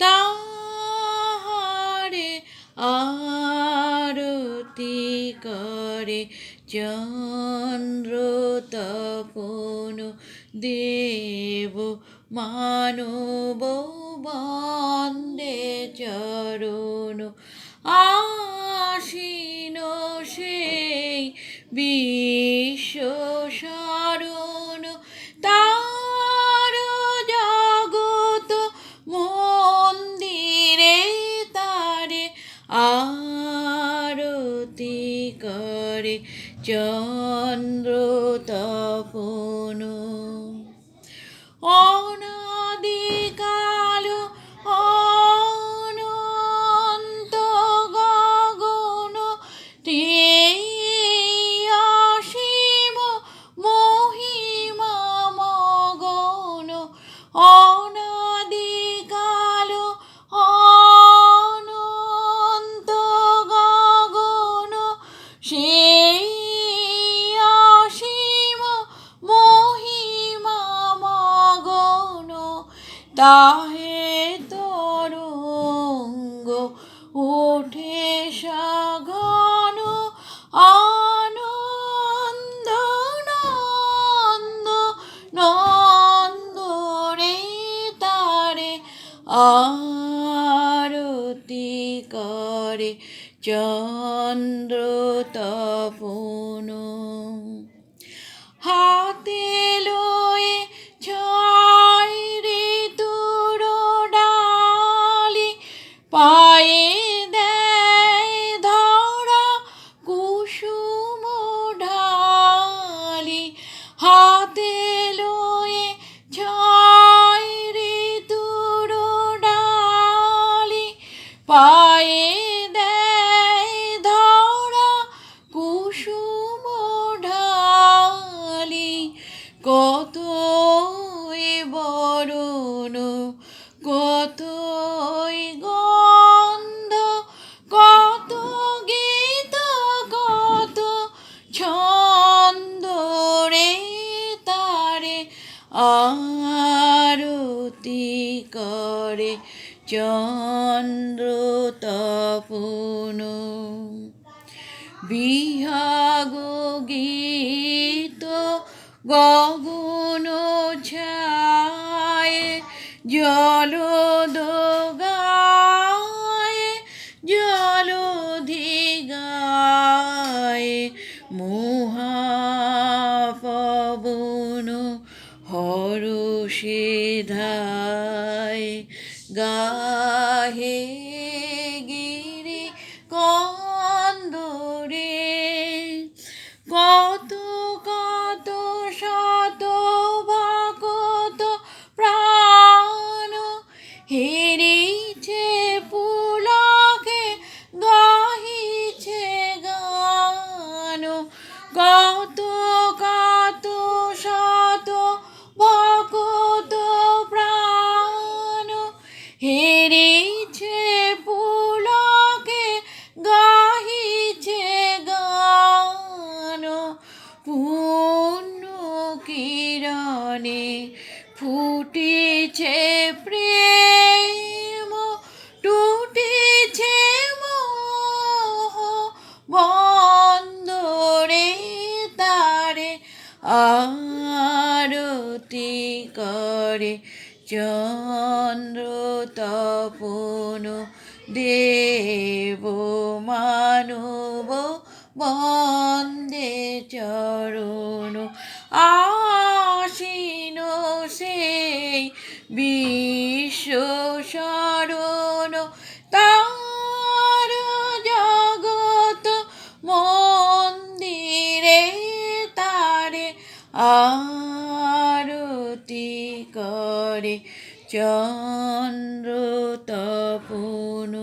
তাহারে আরতি করে চন্দ্র তপন দেব মানব বন্দে চরণ আসীন সেই বিশ্ব আরতি করে চন্দ্র তপন অনাদিকাল তাহে তরঙ্গ ওঠে সাঘন আনন্দ নন্দ নন্দ রে তারে আরতি করে চন্দ্র তপন। হাতে পায়ে দেয় ধরা কুসুম ঢালি। কত বরণ, কত গন্ধ, কত গীত, কত ছন্দ রে তারে। আরতি করে চন্দ্র তপন বিহাগ গীত গগন ছায় জল দোগায় জল গায় মহাপবন হরষে ধায় गाहे ফুটিছে প্রেম টুটিছে বন্দরে তারে আরতি করে। চন্দ্র তপন দেব মানব বন্দে চরণ। আসীন বিশ্ব শরণ তার জগত মন্দিরে তারে আরতি করে চন্দ্র তপন।